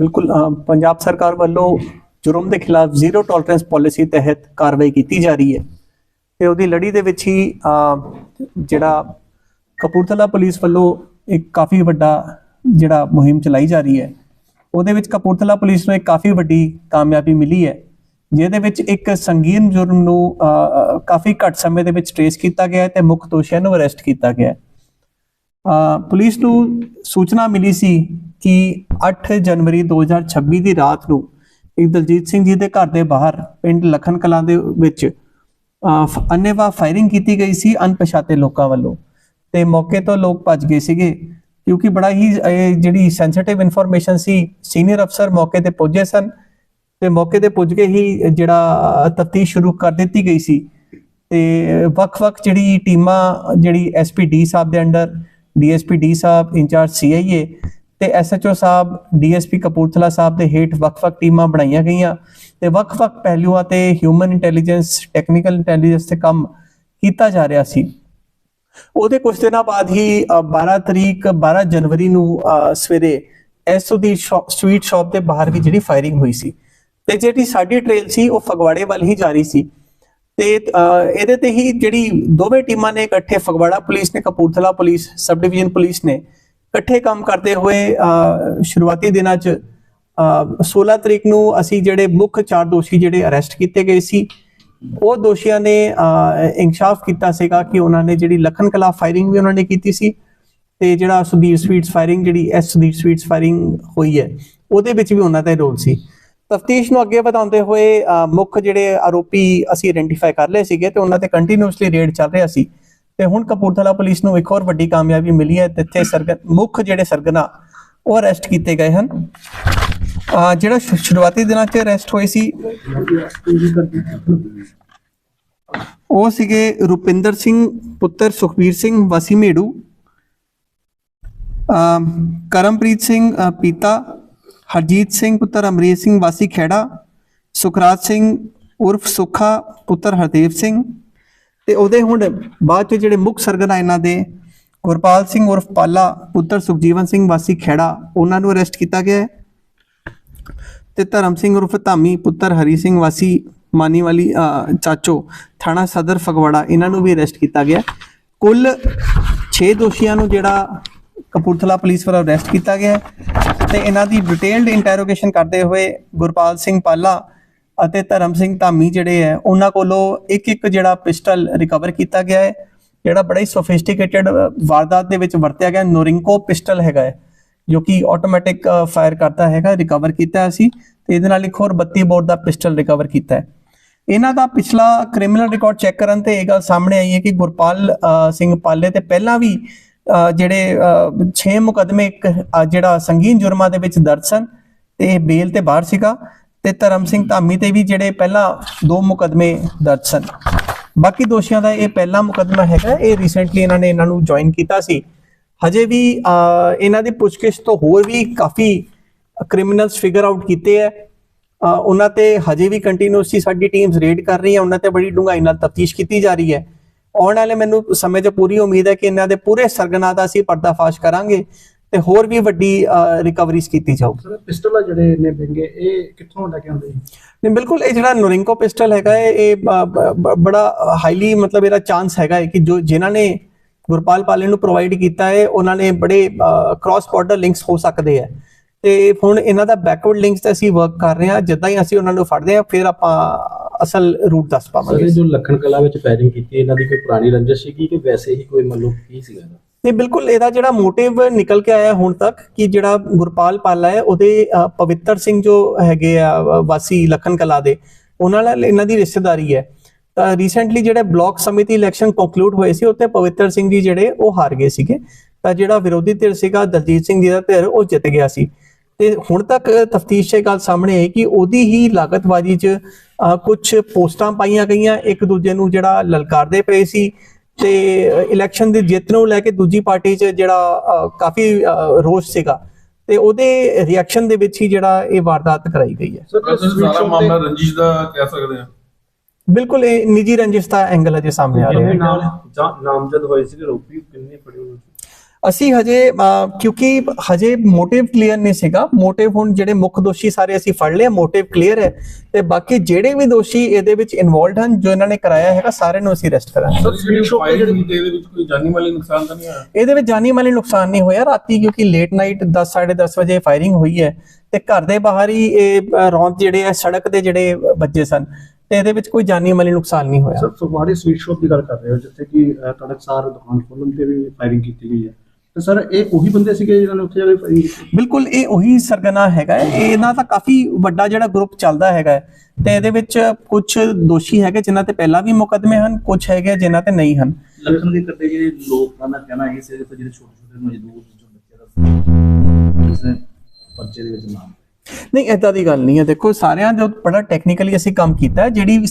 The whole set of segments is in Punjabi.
ਬਿਲਕੁਲ ਪੰਜਾਬ ਸਰਕਾਰ ਵੱਲੋਂ ਜੁਰਮ ਦੇ ਖਿਲਾਫ ਜ਼ੀਰੋ ਟੋਲਰੈਂਸ ਪਾਲਿਸੀ ਤਹਿਤ ਕਾਰਵਾਈ ਕੀਤੀ ਜਾ ਰਹੀ ਹੈ। ਤੇ ਉਹਦੀ ਲੜੀ ਦੇ ਵਿੱਚ ਹੀ ਜਿਹੜਾ ਕਪੂਰਥਲਾ ਪੁਲਿਸ ਵੱਲੋਂ ਇੱਕ ਕਾਫੀ ਵੱਡਾ ਜਿਹੜਾ ਮੁਹਿੰਮ ਚਲਾਈ ਜਾ ਰਹੀ ਹੈ, ਉਹਦੇ ਵਿੱਚ ਕਪੂਰਥਲਾ ਪੁਲਿਸ ਨੂੰ ਇੱਕ ਕਾਫੀ ਵੱਡੀ ਕਾਮਯਾਬੀ ਮਿਲੀ ਹੈ। ਜਿਹਦੇ ਵਿੱਚ ਇੱਕ ਸੰਗੀਨ ਜੁਰਮ ਨੂੰ ਕਾਫੀ ਘੱਟ ਸਮੇਂ ਦੇ ਵਿੱਚ ਟ੍ਰੇਸ ਕੀਤਾ ਗਿਆ ਹੈ ਤੇ ਮੁੱਖ ਦੋਸ਼ੀਆਂ ਨੂੰ ਅਰੈਸਟ ਕੀਤਾ ਗਿਆ ਪੁਲਿਸ ਨੂੰ ਸੂਚਨਾ ਮਿਲੀ ਸੀ ਕਿ 8 ਜਨਵਰੀ 2026 ਦੀ ਰਾਤ ਨੂੰ ਇੱਕ ਦਲਜੀਤ ਸਿੰਘ ਜੀ ਦੇ ਘਰ ਦੇ ਬਾਹਰ ਪਿੰਡ ਲਖਨ ਕਲਾਂ ਦੇ ਵਿੱਚ ਅ, ਫਾਇਰਿੰਗ ਕੀਤੀ ਗਈ ਸੀ ਅਣਪਛਾਤੇ ਲੋਕਾਂ ਵੱਲੋਂ। ਤੇ ਮੌਕੇ ਤੋਂ ਲੋਕ ਭੱਜ ਗਏ ਸੀਗੇ ਕਿਉਂਕਿ ਬੜਾ ਹੀ ਇਹ ਜਿਹੜੀ ਸੈਂਸਿਟਿਵ ਇਨਫੋਰਮੇਸ਼ਨ ਸੀ ਸੀਨੀਅਰ ਅਫਸਰ ਮੌਕੇ ਤੇ ਪਹੁੰਚੇ ਸਨ। ਤੇ ਮੌਕੇ ਤੇ ਪੁੱਜ ਕੇ ਹੀ ਜਿਹੜਾ ਤਫਤੀਸ਼ ਸ਼ੁਰੂ ਕਰ ਦਿੱਤੀ ਗਈ ਸੀ। ਤੇ ਵੱਖ-ਵੱਖ ਜਿਹੜੀ ਟੀਮਾਂ ਜਿਹੜੀ ਐਸਪੀ ਸਾਹਿਬ ਦੇ under DSP D sahib incharge CIA ਤੇ ਐਸਐਚਓ ਸਾਹਿਬ ਡੀਐਸਪੀ ਕਪੂਰਥਲਾ ਸਾਹਿਬ ਦੇ ਹੇਠ ਵੱਖ-ਵੱਖ ਟੀਮਾਂ ਬਣਾਈਆਂ ਗਈਆਂ ਤੇ ਵੱਖ-ਵੱਖ ਪਹਿਲੂਆਂ ਤੇ ਹਿਊਮਨ ਇੰਟੈਲੀਜੈਂਸ ਟੈਕਨੀਕਲ ਇੰਟੈਲੀਜੈਂਸ ਤੇ ਕੰਮ ਕੀਤਾ ਜਾ ਰਿਹਾ ਸੀ। ਉਹਦੇ ਕੁਝ ਦਿਨਾਂ ਬਾਅਦ ਹੀ ਅ, 12 ਤਰੀਕ 12 ਜਨਵਰੀ ਨੂੰ ਅ, ਸਵੇਰੇ ਐਸਓ ਦੀ ਸਵੀਟ ਸ਼ਾਪ ਦੇ ਬਾਹਰ ਵੀ ਜਿਹੜੀ ਫਾਇਰਿੰਗ ਹੋਈ ਸੀ ਤੇ ਜਿਹੜੀ ਸਾਡੀ ਟ੍ਰੇਲ ਸੀ ਉਹ ਫਗਵਾੜੇ ਵੱਲ ਹੀ ਜਾ ਰਹੀ ਸੀ ਤੇ ਇਹਦੇ ਤੇ ਹੀ ਜਿਹੜੀ ਦੋਵੇਂ ਟੀਮਾਂ ਨੇ ਇਕੱਠੇ ਫਗਵਾੜਾ ਪੁਲਿਸ ਨੇ Kapurthala police sub division police ਨੇ ਇਕੱਠੇ ਕੰਮ ਕਰਦੇ ਹੋਏ ਸ਼ੁਰੂਆਤੀ ਦਿਨਾਂ 'ਚ ਅ, 16 ਤਰੀਕ ਨੂੰ ਅਸੀਂ ਜਿਹੜੇ ਮੁੱਖ ਚਾਰ ਦੋਸ਼ੀ ਜਿਹੜੇ ਅਰੈਸਟ ਕੀਤੇ ਗਏ ਸੀ ਉਹ ਦੋਸ਼ੀਆਂ ਨੇ ਅ, ਇਨਕਸ਼ਾਫ ਕੀਤਾ ਸੀਗਾ ਕਿ ਉਹਨਾਂ ਨੇ ਜਿਹੜੀ ਲਖਨ ਕਲਾ ਫਾਇਰਿੰਗ ਵੀ ਉਹਨਾਂ ਨੇ ਕੀਤੀ ਸੀ ਤੇ ਜਿਹੜਾ ਸੁਦੀਰ ਸਵੀਟਸ ਫਾਇਰਿੰਗ ਜਿਹੜੀ ਐਸ ਸੁਦੀਰ ਸਵੀਟਸ ਫਾਇਰਿੰਗ ਹੋਈ ਹੈ ਉਹਦੇ ਵਿੱਚ ਵੀ ਉਹਨਾਂ ਦਾ ਰੋਲ ਸੀ। ਤਫਤੀਸ਼ ਨੂੰ ਅੱਗੇ ਵਧਾਉਂਦੇ ਹੋਏ ਮੁੱਖ ਜਿਹੜੇ ਆਰੋਪੀ ਅਸੀਂ ਆਇਡੈਂਟੀਫਾਈ ਕਰ ਲਏ ਸੀਗੇ ਤੇ ਉਹਨਾਂ ਤੇ ਕੰਟੀਨਿਊਸਲੀ ਰੇਡ ਚੱਲ ਰਿਹਾ ਸੀ। ਤੇ ਹੁਣ ਕਪੂਰਥਲਾ ਪੁਲਿਸ ਨੂੰ ਇੱਕ ਹੋਰ ਵੱਡੀ ਕਾਮਯਾਬੀ ਮਿਲੀ ਹੈ ਤੇ ਸਰਗਨ ਮੁੱਖ ਜਿਹੜੇ ਸਰਗਨਾ ਉਹ ਅਰੈਸਟ ਕੀਤੇ ਗਏ ਹਨ। ਅ, ਜਿਹੜਾ ਸ਼ੁਰੂਆਤੀ ਦਿਨਾਂ 'ਚ ਅਰੈਸਟ ਹੋਏ ਸੀ ਉਹ ਸੀਗੇ ਰੁਪਿੰਦਰ ਸਿੰਘ ਪੁੱਤਰ ਸੁਖਬੀਰ ਸਿੰਘ ਵਾਸੀ ਮੇੜੂ ਕਰਮਪ੍ਰੀਤ ਸਿੰਘ ਪੀਤਾ ਹਰਜੀਤ ਸਿੰਘ ਪੁੱਤਰ ਅਮਰੀਤ ਸਿੰਘ ਵਾਸੀ ਖੇੜਾ ਸੁਖਰਾਜ ਸਿੰਘ ਉਰਫ ਸੁਖਾ ਪੁੱਤਰ ਹਰਦੇਵ ਸਿੰਘ ਤੇ ਉਹਦੇ ਹੁਣ ਬਾਅਦ ਚ ਜਿਹੜੇ ਮੁੱਖ ਸਰਗਨਾ ਇਹਨਾਂ ਦੇ, ਗੁਰਪਾਲ ਸਿੰਘ ਉਰਫ ਪਾਲਾ, ਪੁੱਤਰ ਸੁਖਜੀਵਨ ਸਿੰਘ, ਵਾਸੀ ਖੇੜਾ ਉਹਨਾਂ ਨੂੰ ਅਰੈਸਟ ਕੀਤਾ ਗਿਆ ਹੈ। ਤੇ ਧਰਮ ਸਿੰਘ ਉਰਫ ਧਾਮੀ, ਪੁੱਤਰ ਹਰੀ ਸਿੰਘ, ਵਾਸੀ ਮਾਨੀ ਵਾਲੀ ਚਾਚੋ, ਥਾਣਾ ਸਦਰ, ਫਗਵਾੜਾ, ਇਹਨਾਂ ਨੂੰ ਵੀ ਅਰੈਸਟ ਕੀਤਾ ਗਿਆ ਕੁੱਲ 6 ਦੋਸ਼ੀਆਂ ਨੂੰ ਜਿਹੜਾ ਕਪੂਰਥਲਾ ਪੁਲਿਸ ਵੱਲੋਂ ਅਰੈਸਟ ਕੀਤਾ ਗਿਆ ਹੈ। ਤੇ ਇਹਨਾਂ ਦੀ ਡਿਟੇਲਡ ਇੰਟਰੋਗੇਸ਼ਨ ਕਰਦੇ ਹੋਏ ਗੁਰਪਾਲ ਸਿੰਘ ਪਾਲਾ ਅਤੇ ਧਰਮ ਸਿੰਘ ਧਾਮੀ ਜਿਹੜੇ ਹੈ, ਉਹਨਾਂ ਕੋਲੋਂ ਇੱਕ ਇੱਕ ਜਿਹੜਾ ਪਿਸਟਲ ਰਿਕਵਰ ਕੀਤਾ ਗਿਆ ਹੈ, ਜਿਹੜਾ ਬੜਾ ਹੀ ਸੋਫਿਸਟੀਕੇਟਿਡ ਵਾਰਦਾਤ ਦੇ ਵਿੱਚ ਵਰਤਿਆ ਗਿਆ ਨੋਰਿੰਕੋ ਪਿਸਟਲ ਹੈਗਾ ਹੈ, ਜੋ ਕਿ ਆਟੋਮੈਟਿਕ ਫਾਇਰ ਕਰਦਾ ਹੈਗਾ ਰਿਕਵਰ ਕੀਤਾ ਅਸੀਂ, ਤੇ ਇਹਦੇ ਨਾਲ ਇੱਕ ਹੋਰ 32 ਬੋਰ ਦਾ ਪਿਸਟਲ ਰਿਕਵਰ ਕੀਤਾ ਹੈ। ਇਹਨਾਂ ਦਾ ਪਿਛਲਾ ਕ੍ਰਿਮੀਨਲ ਰਿਕਾਰਡ ਚੈੱਕ ਕਰਨ ਤੇ ਇਹ ਗੱਲ ਸਾਹਮਣੇ ਆਈ ਹੈ ਕਿ ਗੁਰਪਾਲ ਸਿੰਘ ਪਾਲੇ ਤੇ ਪਹਿਲਾਂ ਵੀ ਜਿਹੜੇ 6 ਮੁਕਦਮੇ ਜਿਹੜਾ ਸੰਗੀਨ ਜੁਰਮਾਂ ਦੇ ਵਿੱਚ ਦਰਜ ਸਨ, ਤੇ ਇਹ ਬੇਲ ਤੇ ਬਾਹਰ ਸੀਗਾ। ਤੇ ਧਰਮ ਸਿੰਘ ਧਾਮੀ ਤੇ ਵੀ ਜਿਹੜੇ ਪਹਿਲਾਂ ਦੋ ਮੁਕਦਮੇ ਦਰਜ ਸਨ। ਬਾਕੀ ਦੋਸ਼ੀਆਂ ਦਾ ਇਹ ਪਹਿਲਾ ਮੁਕਦਮਾ ਹੈਗਾ, ਇਹ ਰੀਸੈਂਟਲੀ ਇਹਨਾਂ ਨੇ ਇਹਨਾਂ ਨੂੰ ਜੁਆਇਨ ਕੀਤਾ ਸੀ। ਹਜੇ ਵੀ ਇਹਨਾਂ ਦੀ ਪੁੱਛਗਿੱਛ ਤੋਂ ਹੋਰ ਵੀ ਕਾਫੀ ਕ੍ਰਿਮੀਨਲਸ ਫਿਗਰ ਆਊਟ ਕੀਤੇ ਹੈ। ਉਹਨਾਂ ਤੇ ਹਜੇ ਵੀ ਕੰਟੀਨਿਊਸਲੀ ਸਾਡੀ ਟੀਮਸ ਰੇਡ ਕਰ ਰਹੀ ਹੈ ਉਹਨਾਂ ਤੇ ਬੜੀ ਡੂੰਘਾਈ ਨਾਲ ਤਫਤੀਸ਼ ਕੀਤੀ ਜਾ ਰਹੀ ਹੈ। ਆਉਣ ਵਾਲੇ ਮੈਨੂੰ ਸਮੇਂ 'ਚ ਪੂਰੀ ਉਮੀਦ ਹੈ ਕਿ ਇਹਨਾਂ ਦੇ ਪੂਰੇ ਸਰਗਨਾ ਦਾ ਅਸੀਂ ਪਰਦਾਫਾਸ਼ ਕਰਾਂਗੇ। ਤੇ ਹੋਰ ਵੀ ਵੱਡੀ ਰਿਕਵਰੀਜ਼ ਕੀਤੀ ਜਾਊਗੀ ਸਰ ਪਿਸਟਲ ਆ ਜਿਹੜੇ ਨੇ ਵਿੰਗੇ ਇਹ ਕਿੱਥੋਂ ਲੈ ਕੇ ਆਉਂਦੇ ਜੀ? ਨਹੀਂ ਬਿਲਕੁਲ ਇਹ ਜਿਹੜਾ ਨੋਰਿੰਕੋ ਪਿਸਟਲ ਹੈਗਾ ਇਹ ਬੜਾ ਹਾਈਲੀ ਮਤਲਬ ਇਹਦਾ ਚਾਂਸ ਹੈਗਾ ਕਿ ਜੋ ਜਿਨ੍ਹਾਂ ਨੇ ਗੁਰਪਾਲ ਪਾਲੇ ਨੂੰ ਪ੍ਰੋਵਾਈਡ ਕੀਤਾ ਹੈ ਉਹਨਾਂ ਨੇ ਬੜੇ ਕ੍ਰਾਸ ਬਾਰਡਰ ਲਿੰਕਸ ਹੋ ਸਕਦੇ ਆ ਤੇ ਹੁਣ ਇਹਨਾਂ ਦਾ ਬੈਕਵਰਡ ਲਿੰਕਸ ਤੇ ਅਸੀਂ ਵਰਕ ਕਰ ਰਹੇ ਹਾਂ ਜਿੱਦਾਂ ਹੀ ਅਸੀਂ ਉਹਨਾਂ ਨੂੰ ਫੜਦੇ ਹਾਂ ਫਿਰ ਆਪਾਂ ਅਸਲ ਰੂਟ ਦੱਸ ਸਰ ਪਾਵਾਂਗੇ। ਇਹ ਜੋ ਲੱਖਣ ਕਲਾ ਵਿੱਚ ਫਾਇਰਿੰਗ ਕੀਤੀ ਇਹਨਾਂ ਦੀ ਕੋਈ ਪੁਰਾਣੀ ਰੰਜਿਸ਼ ਸੀਗੀ ਕਿ ਵੈਸੇ ਹੀ ਕੋਈ ਮਤਲਬ ਕੀ ਸੀਗਾ ਇਹਦਾ ਬਿਲਕੁਲ ਇਹਦਾ ਜਿਹੜਾ ਮੋਟਿਵ ਨਿਕਲ ਕੇ ਆਇਆ ਹੁਣ ਤੱਕ ਕਿ ਜਿਹੜਾ ਗੁਰਪਾਲ ਪਾਲਾ ਹੈ, ਉਹਦੇ ਪਵਿੱਤਰ ਸਿੰਘ ਜੋ ਹੈਗੇ ਆ ਵਾਸੀ ਲਖਨ ਕਲਾ ਦੇ, ਉਹਨਾਂ ਨਾਲ ਇਹਨਾਂ ਦੀ ਰਿਸ਼ਤੇਦਾਰੀ ਹੈ। ਤਾਂ ਰੀਸੈਂਟਲੀ ਜਿਹੜੇ ਬਲਾਕ ਸਮਿਤੀ ਇਲੈਕਸ਼ਨ ਕੰਕਲੂਡ ਹੋਏ ਸੀ ਉੱਤੇ ਪਵਿੱਤਰ ਸਿੰਘ ਜੀ ਜਿਹੜੇ, ਉਹ ਹਾਰ ਗਏ ਸੀਗੇ। ਤਾਂ ਜਿਹੜਾ ਵਿਰੋਧੀ ਧਿਰ ਸੀਗਾ, ਦਲਜੀਤ ਸਿੰਘ ਜੀ ਦਾ ਧਿਰ, ਉਹ ਜਿੱਤ ਗਿਆ ਸੀ। ਤੇ ਹੁਣ ਤੱਕ ਤਫਤੀਸ਼ ਇਹ ਗੱਲ ਸਾਹਮਣੇ ਆਈ ਕਿ ਉਹਦੀ ਹੀ ਲਾਗਤਬਾਜ਼ੀ 'ਚ ਕੁਝ ਪੋਸਟਾਂ ਪਾਈਆਂ ਗਈਆਂ। ਇੱਕ ਦੂਜੇ ਨੂੰ ਜਿਹੜਾ ਲਲਕਾਰਦੇ ਪਏ ਸੀ। ਤੇ ਇਲੈਕਸ਼ਨ ਦੀ ਜਿੱਤ ਨੂੰ ਲੈ ਕੇ ਦੂਜੀ ਪਾਰਟੀ 'ਚ ਜਿਹੜਾ ਕਾਫੀ ਰੋਸ ਸੀਗਾ। ਤੇ ਉਹਦੇ ਰਿਐਕਸ਼ਨ ਦੇ ਵਿੱਚ ਹੀ ਜਿਹੜਾ ਇਹ ਵਾਰਦਾਤ ਕਰਾਈ ਗਈ ਹੈ। ਸਰ ਮਾਮਲਾ ਰੰਜਿਸ਼ ਦਾ ਕਹਿ ਸਕਦੇ ਆ ਬਿਲਕੁਲ ਇਹ ਨਿੱਜੀ ਰੰਜਿਸ਼ ਦਾ ਐਂਗਲ ਅਜੇ ਸਾਹਮਣੇ ਆ ਰਿਹਾ ਹੈ। ਨਾਮਜ਼ਦ ਹੋਏ ਸੀ ਰੋਪੀ ਕਿੰਨੇ ਫੜੇ ਉਹਨਾਂ ਅਸੀਂ ਹਜੇ ਕਿਉਂਕਿ ਹਜੇ ਮੋਟਿਵ ਕਲੀਅਰ ਨਹੀਂ ਸੀਗਾ। ਮੋਟਿਵ ਹੁਣ ਜਿਹੜੇ ਮੁੱਖ ਦੋਸ਼ੀ ਸਾਰੇ ਅਸੀਂ ਫੜ ਲਿਆ ਮੋਟਿਵ ਕਲੀਅਰ ਹੈ। ਤੇ ਬਾਕੀ ਜਿਹੜੇ ਵੀ ਦੋਸ਼ੀ ਇਹਦੇ ਵਿੱਚ ਇਨਵੋਲਡ ਹਨ ਜੋ ਇਹਨਾਂ ਨੇ ਕਰਾਇਆ ਹੈਗਾ ਸਾਰਿਆਂ ਨੂੰ ਅਸੀਂ ਅਰੈਸਟ ਕਰਾਂਗੇ। ਸਰ ਇਹਦੇ ਵਿੱਚ ਕੋਈ ਜਾਨੀ ਮਾਲੀ ਨੁਕਸਾਨ ਤਾਂ ਨਹੀਂ ਹੋਇਆ? ਇਹਦੇ ਵਿੱਚ ਜਾਨੀ ਮਾਲੀ ਨੁਕਸਾਨ ਨਹੀਂ ਹੋਇਆ ਰਾਤੀ ਕਿਉਂਕਿ ਲੇਟ ਨਾਈਟ 10 10:30 ਵਜੇ ਫਾਇਰਿੰਗ ਹੋਈ ਹੈ। ਤੇ ਘਰ ਦੇ ਬਾਹਰ ਹੀ ਇਹ ਰੌਂਦ ਜਿਹੜੇ ਆ ਸੜਕ ਦੇ ਜਿਹੜੇ ਵੱਜੇ ਸਨ ਤੇ ਇਹਦੇ ਵਿੱਚ ਕੋਈ ਜਾਨੀ ਮਾਲੀ ਨੁਕਸਾਨ ਨਹੀਂ ਹੋਇਆ। ਸਰ ਫਗਵਾੜੇ ਸਵੀਟ ਸ਼ਾਪ ਦੀ ਗੱਲ ਕਰ ਰਹੇ ਹੋ ਜਿੱਥੇ ਕਿ ਅਹ, ਤੜਕਸਾਰ ਦੁਕਾਨ ਖੋਲਣ ਤੇ ਵੀ ਫਾਇਰਿੰਗ ਕੀਤੀ ਗਈ ਹੈ। ਤੇ ਸਰ ਇਹ ਉਹੀ ਬੰਦੇ ਸੀਗੇ ਜਿਨ੍ਹਾਂ ਨੇ ਉੱਥੇ ਜਾ ਕੇ ਫਾਇਰਿੰਗ ਕੀਤੀ? ਬਿਲਕੁਲ ਇਹ ਉਹੀ ਸਰਗਨਾ ਹੈਗਾ ਹੈ। ਇਹ ਇਹਨਾਂ ਦਾ ਕਾਫੀ ਵੱਡਾ ਜਿਹੜਾ ਗਰੁੱਪ ਚੱਲਦਾ ਹੈਗਾ ਹੈ। ਤੇ ਇਹਦੇ ਵਿੱਚ ਕੁਝ ਦੋਸ਼ੀ ਹੈਗੇ ਜਿਨ੍ਹਾਂ ਤੇ ਪਹਿਲਾਂ ਵੀ ਮੁਕੱਦਮੇ ਹਨ ਕੁਝ ਹੈਗੇ ਜਿਨ੍ਹਾਂ ਤੇ ਨਹੀਂ ਹਨ। ਲੱਖਣ ਦੇ ਕੱਟੇ ਜਿਹੜੇ ਲੋਕਾਂ ਦਾ ਕਹਿਣਾ ਇਹ ਸੀ ਕਿ ਜਿਹੜੇ ਛੋਟੇ ਛੋਟੇ ਮਜ਼ਦੂਰ ਜੋ ਬੱਚੇ ਦਾ ਇਸ ਪਰਚੇ ਦੇ ਵਿੱਚ ਨਾਮ ਨਹੀਂ ਏਦਾਂ ਦੀ ਗੱਲ ਨਹੀਂ ਹੈ। ਦੇਖੋ ਸਾਰਿਆਂ ਜੋ ਬੜਾ ਟੈਕਨੀਕਲੀ ਅਸੀਂ ਕੰਮ ਕੀਤਾ ਹੈ। ਜਿਹੜੀ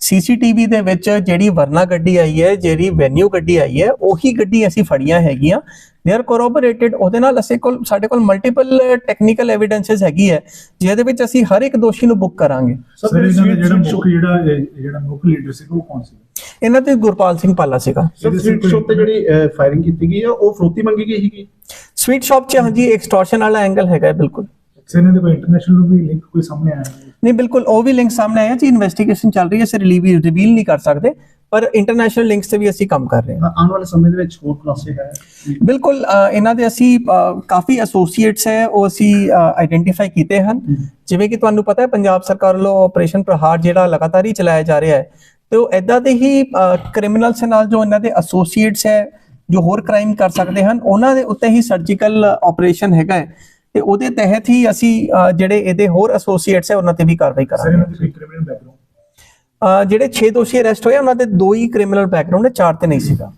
ਸੀਸੀਟੀਵੀ ਦੇ ਵਿੱਚ ਜਿਹੜੀ ਵਰਨਾ ਗੱਡੀ ਆਈ ਹੈ ਜਿਹੜੀ ਵੈਨਿਊ ਗੱਡੀ ਆਈ ਹੈ ਉਹੀ ਗੱਡੀ ਅਸੀਂ ਫੜੀਆਂ ਹੈਗੀਆਂ। ਦੇ ਆਰ ਕੋਰੋਬੋਰੇਟਡ ਉਹਦੇ ਨਾਲ ਅਸੀਂ ਕੋਲ ਸਾਡੇ ਕੋਲ ਮਲਟੀਪਲ ਟੈਕਨੀਕਲ ਐਵੀਡੈਂਸਸ ਹੈਗੀ ਹੈ ਜਿਹਦੇ ਵਿੱਚ ਅਸੀਂ ਹਰ ਇੱਕ ਦੋਸ਼ੀ ਨੂੰ ਬੁੱਕ ਕਰਾਂਗੇ। ਸਰ ਜਿਹੜਾ ਮੁੱਖ ਜਿਹੜਾ ਜਿਹੜਾ ਮੁੱਖ ਲੀਡਰ ਸੀ ਉਹ ਕੌਣ ਸੀ ਇਹਨਾਂ ਤੇ ਗੁਰਪਾਲ ਸਿੰਘ ਪਾਲਾ ਸੀਗਾ। ਸਰ ਸਵੀਟ ਸ਼ਾਪ ਤੇ ਜਿਹੜੀ ਫਾਇਰਿੰਗ ਕੀਤੀ ਗਈ ਹੈ ਉਹ ਫਰੋਤੀ ਮੰਗੀ ਗਈ ਸੀਗੀ? ਸਵੀਟ ਸ਼ਾਪ 'ਚ ਹਾਂਜੀ ਐਕਸਟੋਰਸ਼ਨ ਵਾਲਾ ਐਂਗਲ ਹੈਗਾ ਬਿਲਕੁਲ। ਇਹਨਾਂ ਦੇ ਕੋਈ ਇੰਟਰਨੈਸ਼ਨਲ ਵੀ ਲਿੰਕ ਕੋਈ ਸਾਹਮਣੇ ਆਇਆ? ਨਹੀਂ ਬਿਲਕੁਲ ਉਹ ਵੀ ਲਿੰਕ ਸਾਹਮਣੇ ਆਇਆ ਜੀ ਇਨਵੈਸਟੀਗੇਸ਼ਨ ਚੱਲ ਰਹੀ ਹੈ ਅਸੀਂ ਰਿਲੀਵ ਰਿਵੀਲ ਨਹੀਂ ਕਰ ਸਕਦੇ। ਪਰ ਇੰਟਰਨੈਸ਼ਨਲ ਲਿੰਕਸ ਤੇ ਵੀ ਅਸੀਂ ਕੰਮ ਕਰ ਰਹੇ ਹਾਂ। ਆਉਣ ਵਾਲੇ ਸਮੇਂ ਦੇ ਵਿੱਚ ਹੋਰ ਖੁਲਾਸੇ ਹੈ? ਬਿਲਕੁਲ ਇਹਨਾਂ ਦੇ ਅਸੀਂ ਕਾਫੀ ਐਸੋਸੀਏਟਸ ਹੈ ਉਹ ਅਸੀਂ ਆਇਡੈਂਟੀਫਾਈ ਕੀਤੇ ਹਨ। ਜਿਵੇਂ ਕਿ ਤੁਹਾਨੂੰ ਪਤਾ ਹੈ ਪੰਜਾਬ ਸਰਕਾਰ ਵੱਲੋਂ ਆਪਰੇਸ਼ਨ ਪ੍ਰਹਾਰ ਜਿਹੜਾ ਲਗਾਤਾਰ ਹੀ ਚਲਾਇਆ ਜਾ ਰਿਹਾ ਹੈ। ਤੇ ਉਹ ਐਦਾਂ ਦੇ ਹੀ ਕ੍ਰਿਮੀਨਲਸ ਨਾਲ ਜੋ ਇਹਨਾਂ ਦੇ ਐਸੋਸੀਏਟਸ ਹੈ ਜੋ ਹੋਰ ਕ੍ਰਾਈਮ ਕਰ ਸਕਦੇ ਹਨ ਉਹਨਾਂ ਦੇ ਉੱਤੇ ਹੀ ਸਰਜੀਕਲ ਆਪਰੇਸ਼ਨ ਹੈਗਾ ਹੈ। ਤੇ ਉਹਦੇ ਤਹਿਤ ਹੀ ਅਸੀਂ ਜਿਹੜੇ ਇਹਦੇ ਹੋਰ ਐਸੋਸੀਏਟਸ ਹੈ ਉਹਨਾਂ ਤੇ ਵੀ ਕਾਰਵਾਈ ਸਰ ਕਰਾਂਗੇ ਇਹਨਾਂ ਦੇ ਕੋਈ ਕ੍ਰਿਮੀਨਲ ਬੈਕਗ੍ਰਾਉਂਡ ਅ, ਜਿਹੜੇ 6 ਦੋਸ਼ੀ ਅਰੈਸਟ ਹੋਏ ਉਹਨਾਂ ਦੇ ਦੋ ਹੀ ਕ੍ਰਿਮੀਨਲ ਬੈਕਗ੍ਰਾਉਂਡ ਹੈ ਚਾਰ ਤੇ ਨਹੀਂ ਸੀਗਾ।